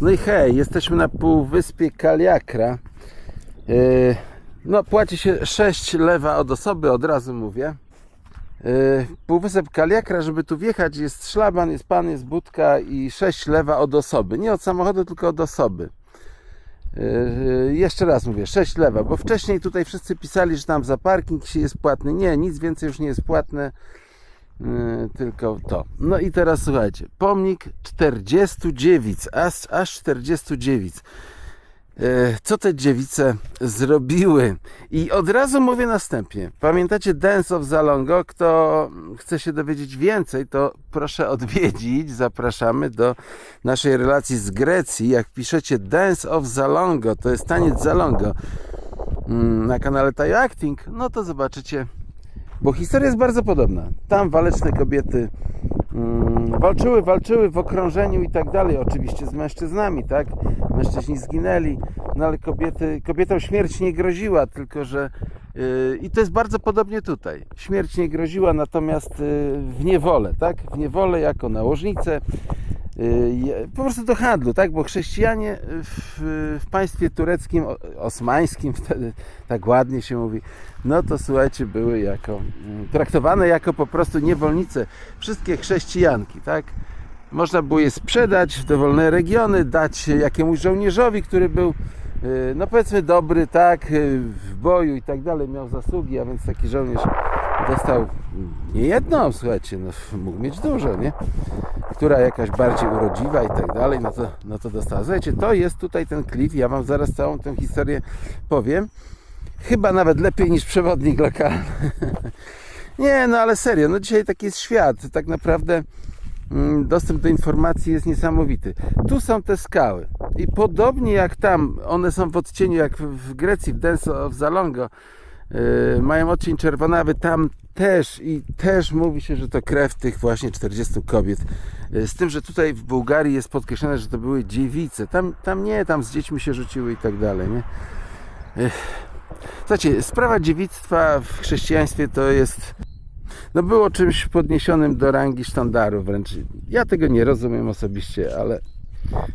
No i hej, jesteśmy na półwyspie Kaliakra. Yy, No, płaci się 6 lewa od osoby, od razu mówię. Yy, Półwysep Kaliakra, żeby tu wjechać, jest szlaban, jest pan, jest budka i 6 lewa od osoby. Nie od samochodu, tylko od osoby. Yy, Jeszcze raz mówię, 6 lewa, bo wcześniej tutaj wszyscy pisali, że tam za parking się jest płatny. Nie, nic więcej już nie jest płatne. Yy, tylko to. No i teraz słuchajcie, pomnik 40 dziewic, aż, aż 40 dziewic. Yy, Co te dziewice zrobiły? I od razu mówię następnie. Pamiętacie Dance of Zalongo? Kto chce się dowiedzieć więcej, to proszę odwiedzić. Zapraszamy do naszej relacji z Grecji. Jak piszecie Dance of Zalongo, to jest taniec Zalongo mm, na kanale Tayo Acting, no to zobaczycie bo historia jest bardzo podobna. Tam waleczne kobiety mm, walczyły, walczyły w okrążeniu i tak dalej, oczywiście z mężczyznami, tak? Mężczyźni zginęli, no ale kobiety, kobietom śmierć nie groziła, tylko że yy, i to jest bardzo podobnie tutaj. Śmierć nie groziła, natomiast yy, w niewolę, tak? W niewolę jako nałożnicę, je- po prostu do handlu, tak? Bo chrześcijanie w, w państwie tureckim, osmańskim, wtedy tak ładnie się mówi, no to słuchajcie, były jako mm, traktowane jako po prostu niewolnice. Wszystkie chrześcijanki, tak? Można było je sprzedać w dowolne regiony, dać jakiemuś żołnierzowi, który był, yy, no powiedzmy, dobry, tak, yy, w boju i tak dalej, miał zasługi, a więc taki żołnierz dostał nie jedną, słuchajcie, no, mógł mieć dużo, nie? Która jakaś bardziej urodziwa i tak dalej, no to, no to dostała. Słuchajcie, to jest tutaj ten klif, ja Wam zaraz całą tę historię powiem. Chyba nawet lepiej niż przewodnik lokalny. Nie, no ale serio, no dzisiaj taki jest świat. Tak naprawdę mm, dostęp do informacji jest niesamowity. Tu są te skały. I podobnie jak tam, one są w odcieniu jak w Grecji, w Dance of Zalongo, mają odcień czerwonawy, tam też i też mówi się, że to krew tych właśnie 40 kobiet. Yy, Z tym, że tutaj w Bułgarii jest podkreślone, że to były dziewice. Tam, tam nie, tam z dziećmi się rzuciły i tak dalej, nie? Słuchajcie, sprawa dziewictwa w chrześcijaństwie to jest. No było czymś podniesionym do rangi sztandaru wręcz. Ja tego nie rozumiem osobiście, ale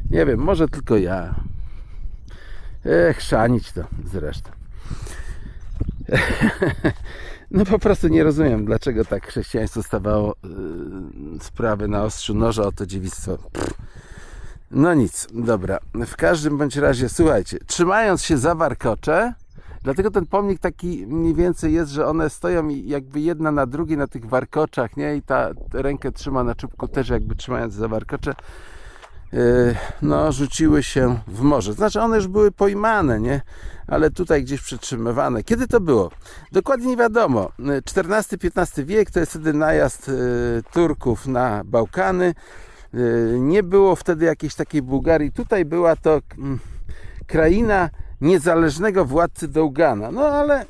nie wiem, może tylko ja. Ech, szanić to zresztą. No po prostu nie rozumiem, dlaczego tak chrześcijaństwo stawało yy, sprawy na ostrzu noża o to dziewictwo. Pff. No nic, dobra. W każdym bądź razie, słuchajcie, trzymając się za warkocze, dlatego ten pomnik taki mniej więcej jest, że one stoją jakby jedna na drugiej na tych warkoczach, nie? I ta rękę trzyma na czubku też jakby trzymając za warkocze. Yy, no, rzuciły się w morze. Znaczy, one już były pojmane, nie? Ale tutaj gdzieś przetrzymywane. Kiedy to było? Dokładnie nie wiadomo. XIV-XV wiek to jest wtedy najazd yy, Turków na Bałkany. Yy, Nie było wtedy jakiejś takiej Bułgarii. Tutaj była to mm, kraina niezależnego władcy Dołgana. No ale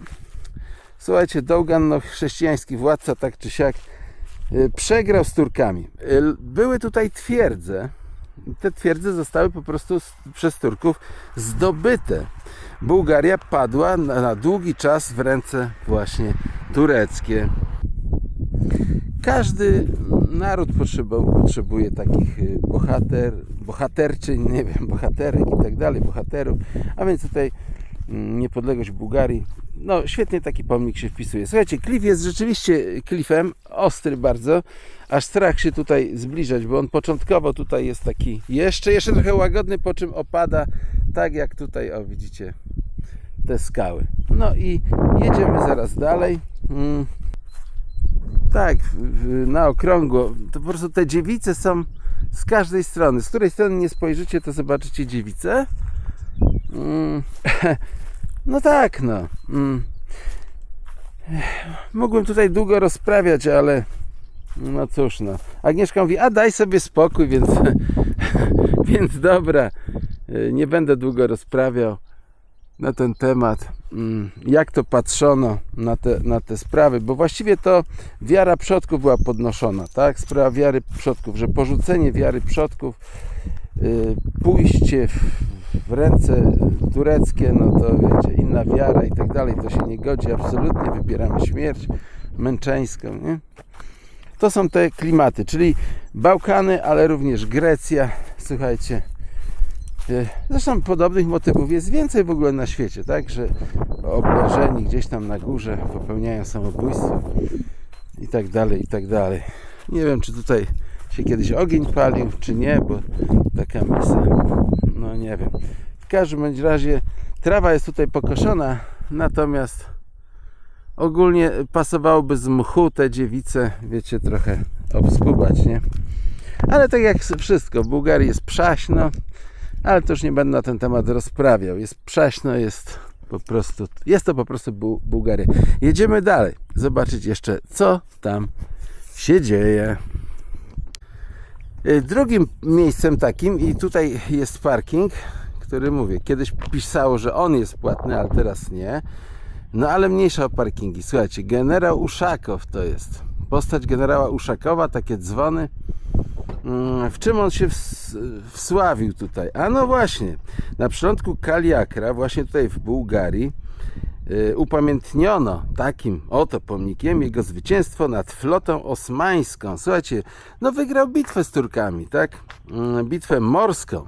słuchajcie, Dołgan, no, chrześcijański władca, tak czy siak, przegrał z Turkami. Były tutaj twierdze. Te twierdze zostały po prostu przez Turków zdobyte. Bułgaria padła na, na długi czas w ręce właśnie tureckie. Każdy naród potrzebuje takich y, bohater, bohaterczyń, nie wiem, bohaterek i tak dalej, bohaterów. A więc tutaj niepodległość Bułgarii. No, świetnie taki pomnik się wpisuje. Słuchajcie, klif jest rzeczywiście klifem, ostry bardzo, aż strach się tutaj zbliżać, bo on początkowo tutaj jest taki jeszcze, jeszcze trochę łagodny, po czym opada, tak jak tutaj, o widzicie, te skały. No i jedziemy zaraz dalej. Mm. Tak, na okrągło. To po prostu te dziewice są z każdej strony. Z której strony nie spojrzycie, to zobaczycie dziewice. Mm. No tak, no. Mm. Mógłbym tutaj długo rozprawiać, ale no cóż, no. Agnieszka mówi, a daj sobie spokój, więc, więc dobra, y, nie będę długo rozprawiał na ten temat, mm, jak to patrzono na te, na te sprawy, bo właściwie to wiara przodków była podnoszona, tak? Sprawa wiary przodków, że porzucenie wiary przodków, y, pójście w, w ręce tureckie, no to wiecie, inna wiara i tak dalej, to się nie godzi, absolutnie wybieramy śmierć męczeńską, nie? To są te klimaty, czyli Bałkany, ale również Grecja, słuchajcie, E, Zresztą podobnych motywów jest więcej w ogóle na świecie, tak? Że obrażeni gdzieś tam na górze popełniają samobójstwo i tak dalej, i tak dalej. Nie wiem, czy tutaj się kiedyś ogień palił, czy nie, bo taka misa, no nie wiem. W każdym bądź razie trawa jest tutaj pokoszona, natomiast ogólnie pasowałoby z mchu te dziewice, wiecie, trochę obskubać, nie? Ale tak jak wszystko, w Bułgarii jest przaśno, ale to już nie będę na ten temat rozprawiał. Jest przaśno, jest po prostu, jest to po prostu Bu- Bułgaria. Jedziemy dalej, zobaczyć jeszcze, co tam się dzieje. Y, Drugim miejscem takim, i tutaj jest parking, który mówię, kiedyś pisało, że on jest płatny, ale teraz nie. No ale mniejsza o parkingi. Słuchajcie, generał Uszakow to jest. Postać generała Uszakowa, takie dzwony. Mm, W czym on się ws- wsławił tutaj? A no właśnie, na przylądku Kaliakra, właśnie tutaj w Bułgarii, upamiętniono takim oto pomnikiem jego zwycięstwo nad flotą osmańską. Słuchajcie, no wygrał bitwę z Turkami, tak? Mm, Bitwę morską.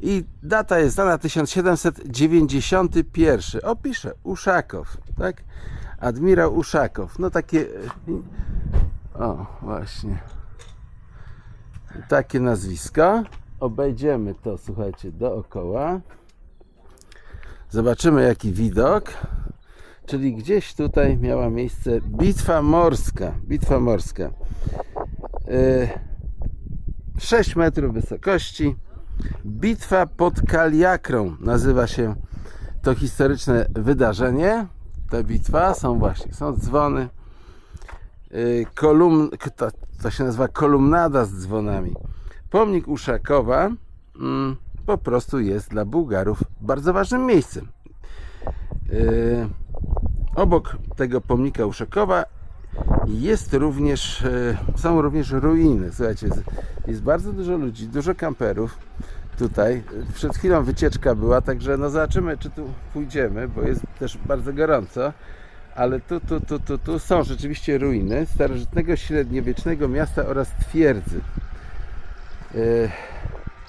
I data jest dana 1791. Opiszę, Uszakow, tak? Admirał Uszakow. No takie... y, O, właśnie takie nazwisko. Obejdziemy to, słuchajcie, dookoła. Zobaczymy, jaki widok. Czyli gdzieś tutaj miała miejsce bitwa morska. Bitwa morska. Yy, 6 metrów wysokości. Bitwa pod Kaliakrą nazywa się to historyczne wydarzenie. Ta bitwa są właśnie, są dzwony kolumn, to, to się nazywa kolumnada z dzwonami. Pomnik Uszakowa mm, po prostu jest dla Bułgarów bardzo ważnym miejscem. Obok tego pomnika Uszakowa jest również, y, są również ruiny. Słuchajcie, jest, bardzo dużo ludzi, dużo kamperów tutaj. Przed chwilą wycieczka była, także no zobaczymy, czy tu pójdziemy, bo jest też bardzo gorąco ale tu, tu, tu, tu, tu są rzeczywiście ruiny starożytnego średniowiecznego miasta oraz twierdzy. Yy,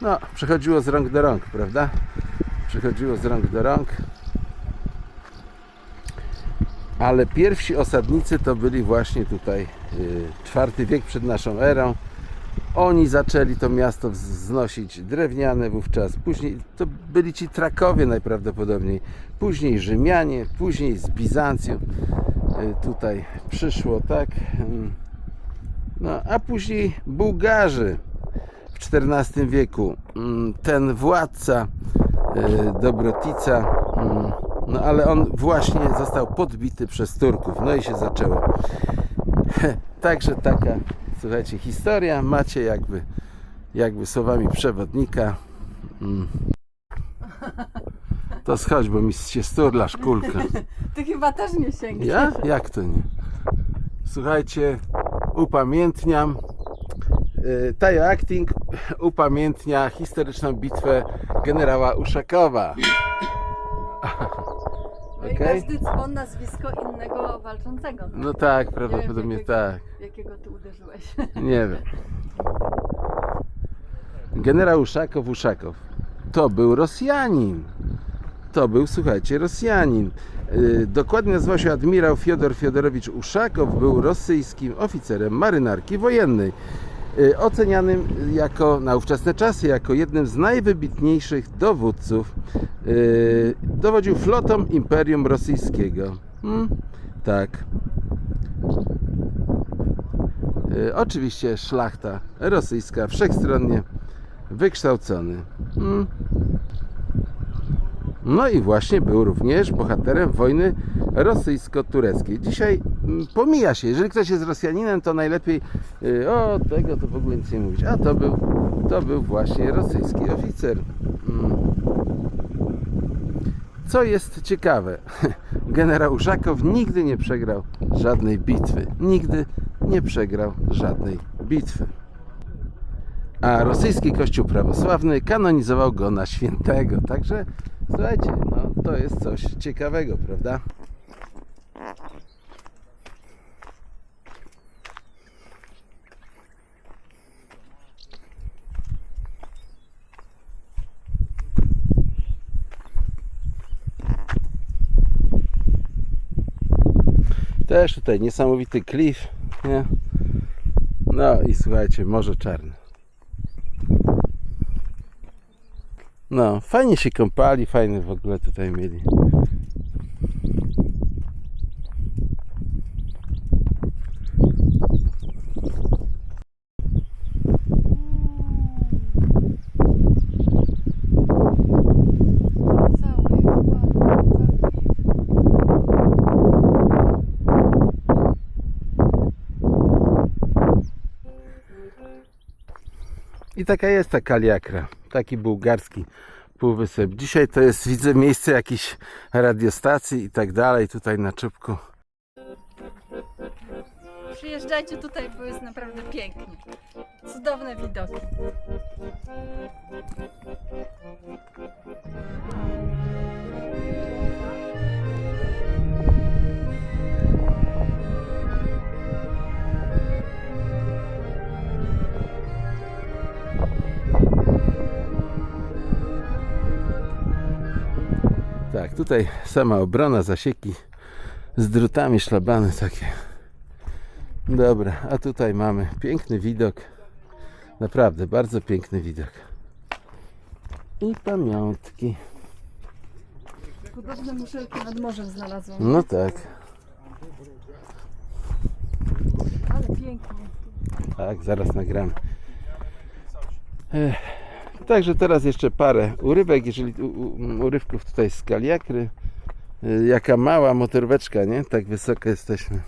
No, przechodziło z rąk do rąk, prawda? Przechodziło z rąk do rąk. Ale pierwsi osadnicy to byli właśnie tutaj IV wiek przed naszą erą. Oni zaczęli to miasto wznosić drewniane wówczas. Później to byli ci Trakowie najprawdopodobniej. Później Rzymianie, później z Bizancjum y, tutaj przyszło, tak? Mm. No, a później Bułgarzy w XIV wieku. Mm, Ten władca y, Dobrotica, mm, no ale on właśnie został podbity przez Turków. No i się zaczęło. Także taka, słuchajcie, historia. Macie jakby, jakby słowami przewodnika. Mm. To schodź, bo mi się sturla szkulka. Ty chyba też nie sięgniesz. Ja? Jak to nie? Słuchajcie, upamiętniam. y, Tayo Acting upamiętnia historyczną bitwę generała Uszakowa. Okej. każdy dzwon nazwisko innego walczącego. No tak, prawdopodobnie jakiego- tak. Jakiego ty uderzyłeś? Nie wiem. Generał Uszakow Uszakow to był Rosjanin. To był, słuchajcie, Rosjanin. Yy, Dokładnie nazywał się admirał Fiodor Fiodorowicz Uszakow. Był rosyjskim oficerem marynarki wojennej. Yy, Ocenianym jako na ówczesne czasy jako jednym z najwybitniejszych dowódców. Yy, Dowodził flotą Imperium Rosyjskiego. Hmm? Tak. Y, Oczywiście szlachta rosyjska, wszechstronnie wykształcony. Mm. No i właśnie był również bohaterem wojny rosyjsko-tureckiej. Dzisiaj mm, pomija się, jeżeli ktoś jest Rosjaninem, to najlepiej y, o tego to w ogóle nic nie mówić. A to był, to był właśnie rosyjski oficer. Mm. Co jest ciekawe, generał Uszakow nigdy nie przegrał żadnej bitwy. Nigdy nie przegrał żadnej bitwy a rosyjski kościół prawosławny kanonizował go na świętego. Także słuchajcie, no to jest coś ciekawego, prawda? Też tutaj niesamowity klif, nie? No i słuchajcie, Morze Czarne. No, fajnie się kąpali, fajne w ogóle tutaj mieli. Cały, jak ładny, cały klif. I taka jest ta kaliakra, taki bułgarski półwysep. Dzisiaj to jest, widzę, miejsce jakiejś radiostacji i tak dalej, tutaj na czubku. Przyjeżdżajcie tutaj, bo jest naprawdę pięknie. Cudowne widoki. Tutaj sama obrona, zasieki z drutami, szlabany takie. Dobra, a tutaj mamy piękny widok. Naprawdę, bardzo piękny widok. I pamiątki. Podobne muszelki nad morzem znalazłam. No tak, Ale pięknie. tak, zaraz nagramy. Ech, Także teraz jeszcze parę urywek, jeżeli u, u, urywków tutaj z kaliakry. Y, Jaka mała motorweczka, nie? Tak wysoko jesteśmy.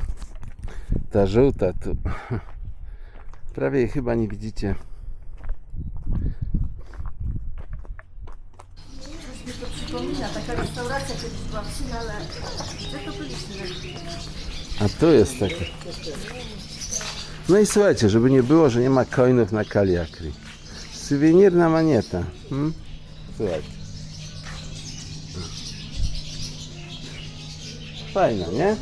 Ta żółta tu. Prawie jej chyba nie widzicie. Coś mi to przypomina, taka restauracja kiedyś była w gdzie to byliśmy? A tu jest taki. No i słuchajcie, żeby nie było, że nie ma coinów na kaliakry. Suwenirna manieta. Hmm? Słuchajcie. Fajna, nie?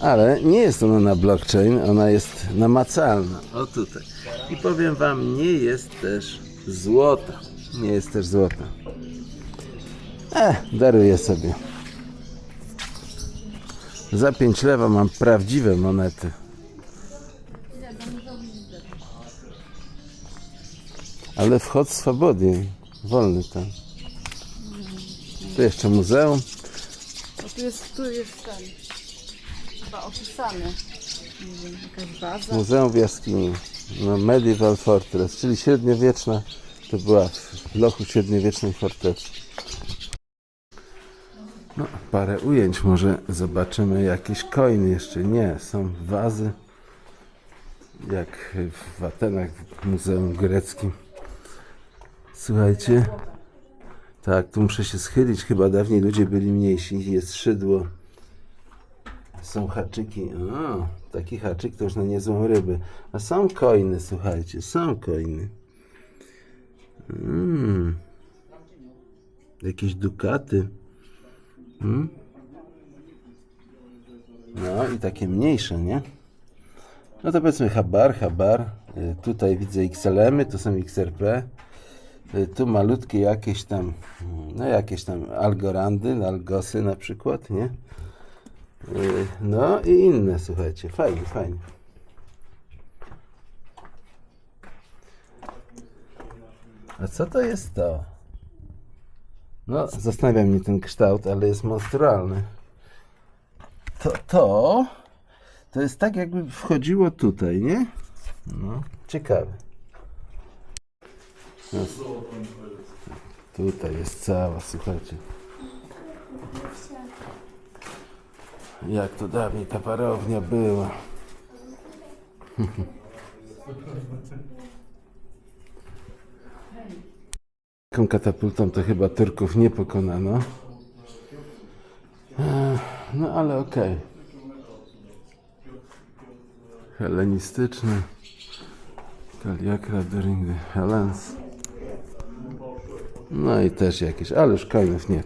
Ale nie jest ona na blockchain, ona jest namacalna. O tutaj. I powiem wam, nie jest też złota. Nie jest też złota. E, daruję sobie. Za 5 lewa mam prawdziwe monety. Ale wchod swobodnie, wolny tam. Tu jeszcze muzeum. O, tu jest, tu jest ten, chyba opisane. Nie wiem, jakaś baza. Muzeum w jaskini. No, Medieval Fortress, czyli średniowieczna. To była w lochu średniowiecznej fortecy. No, parę ujęć może zobaczymy. Jakieś coiny jeszcze nie. Są wazy. Jak w Atenach w Muzeum Greckim. Słuchajcie. Tak, tu muszę się schylić. Chyba dawniej ludzie byli mniejsi. Jest szydło. Są haczyki. O, taki haczyk to już na niezłą rybę. A są coiny, słuchajcie, są coiny. Mm. Jakieś dukaty. Mm. No i takie mniejsze, nie? No to powiedzmy habar, habar. Y, Tutaj widzę XLM-y, to są XRP. Y, Tu malutkie jakieś tam, mm, no jakieś tam algorandy, algosy na przykład, nie? Y, No i inne, słuchajcie, fajnie, fajnie. A co to jest to? No, zastanawia mnie ten kształt, ale jest monstrualny. To, to, to jest tak jakby wchodziło tutaj, nie? No, ciekawe. Tutaj jest cała, słuchajcie. Jak to dawniej ta parownia była. Taką katapultą to chyba Turków nie pokonano. Ech, No ale okej. Helenistyczny. Kaliakra during the Helens. No i też jakieś, ale już coinów nie.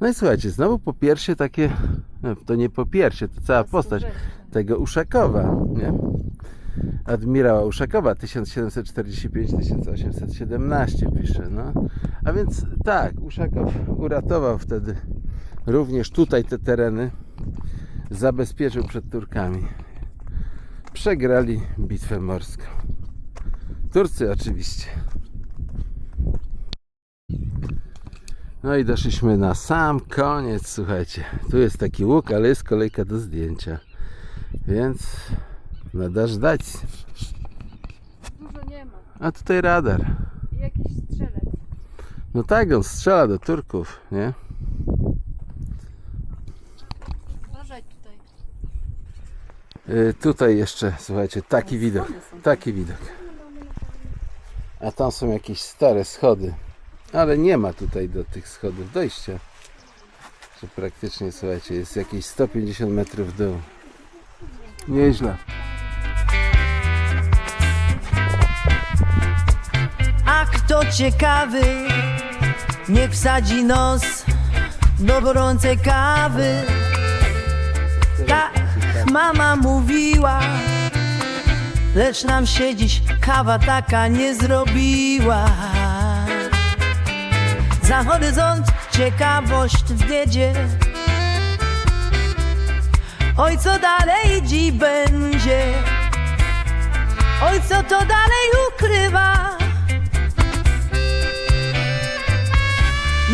No i słuchajcie, znowu po piersie takie, no, to nie po piersie, to cała postać tego Uszakowa, nie? Admirała Uszakowa 1745-1817 pisze, no. A więc tak, Uszakow uratował wtedy również tutaj te tereny zabezpieczył przed Turkami. Przegrali bitwę morską. Turcy oczywiście. No i doszliśmy na sam koniec, słuchajcie. Tu jest taki łuk, ale jest kolejka do zdjęcia. Więc nadasz dać. Dużo nie ma. A tutaj radar. I jakiś strzelec. No tak, on strzela do Turków, nie? Uważaj tutaj. Y, tutaj jeszcze, słuchajcie, taki widok. Taki widok. A tam są jakieś stare schody. Ale nie ma tutaj do tych schodów dojścia. Że praktycznie, słuchajcie, jest jakieś 150 metrów w dół. Nieźle. A kto ciekawy, niech wsadzi nos do gorącej kawy. Tak, mama mówiła, lecz nam się dziś kawa taka nie zrobiła. Za horyzont ciekawość w biedzie. Oj, co dalej dziś będzie? Oj, co to dalej ukrywa?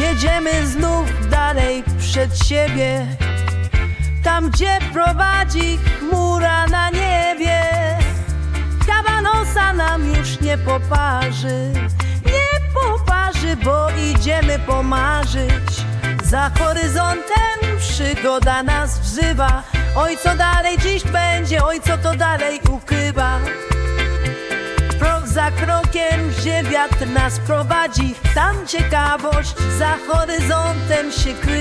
Jedziemy znów dalej przed siebie Tam gdzie prowadzi chmura na niebie nam już nie poparzy. Nie poparzy, bo idziemy pomarzyć. Za horyzontem przygoda nas wzywa. Oj co dalej dziś będzie, oj co to dalej ukrywa. Krok za krokiem, gdzie wiatr nas prowadzi. Tam ciekawość za horyzontem się kryje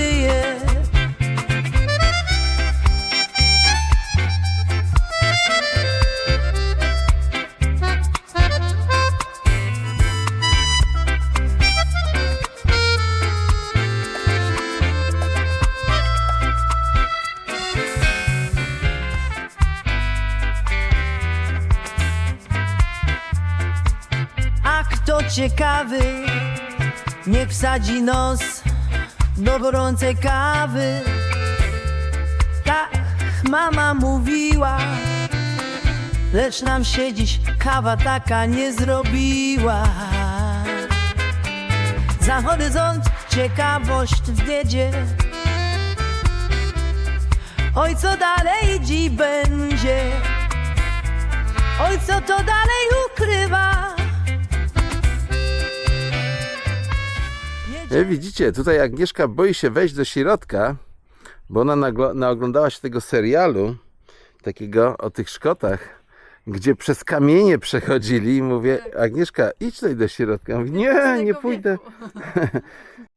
niech wsadzi nos do gorącej kawy. Tak, mama mówiła, lecz nam się dziś kawa taka nie zrobiła. Za horyzont ciekawość w biedzie. Oj, co dalej dziś będzie? Oj, co to dalej ukrywa? Widzicie, tutaj Agnieszka boi się wejść do środka, bo ona naoglądała się tego serialu, takiego o tych Szkotach, gdzie przez kamienie przechodzili i mówię, Agnieszka, idź tutaj do środka. Mówi, nie, nie pójdę.